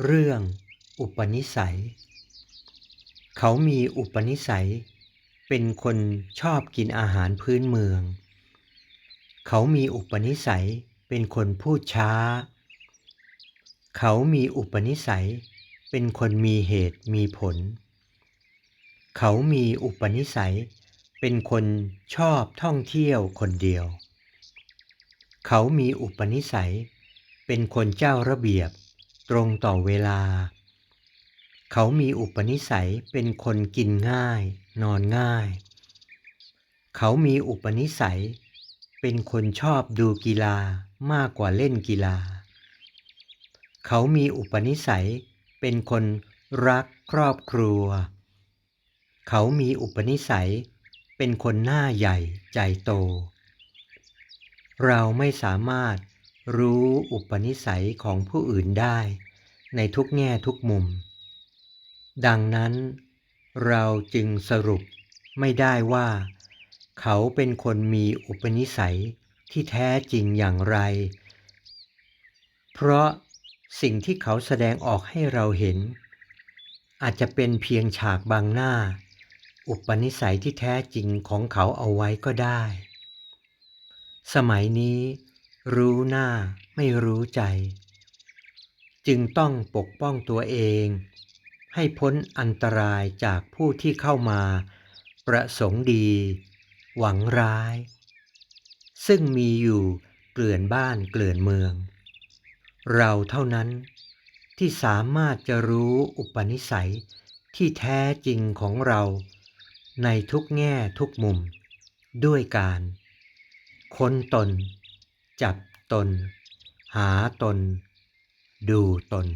เรื่องอุปนิสัย เขามีอุปนิสัย เป็นคนชอบกินอาหารพื้นเมือง เขามีอุปนิสัยเป็นคนพูดช้า เขามีอุปนิสัย เป็นคนมีเหตุมีผล เขามีอุปนิสัย เป็นคนชอบท่องเที่ยวคนเดียว เขามีอุปนิสัย เป็นคนเจ้าระเบียบ ตรงต่อเวลา เขามีอุปนิสัยเป็นคนกินง่าย นอนง่าย เขามีอุปนิสัย เป็นคนชอบดูกีฬามากกว่าเล่นกีฬา เขามีอุปนิสัย เป็นคนรักครอบครัว เขามีอุปนิสัย เป็นคนหน้าใหญ่ใจโต เราไม่สามารถ รู้อุปนิสัยของผู้อื่นได้ ในทุกแง่ทุกมุม ดังนั้น เราจึงสรุปไม่ได้ว่า เขาเป็นคนมีอุปนิสัยที่แท้จริงอย่างไร เพราะสิ่งที่เขาแสดงออกให้เราเห็น อาจจะเป็นเพียงฉากบางหน้า อุปนิสัยที่แท้จริงของเขาเอาไว้ก็ได้ สมัยนี้ รู้หน้าไม่รู้ใจ จึงต้องปกป้องตัวเอง ให้พ้นอันตรายจากผู้ที่เข้ามา ประสงค์ดี หวังร้าย ซึ่งมีอยู่เกลื่อนบ้านเกลื่อนเมือง เราเท่านั้นที่สามารถจะรู้อุปนิสัยที่แท้จริงของเรา ในทุกแง่ทุกมุม ด้วยการ ค้นตน จับตน หาตน ดูตน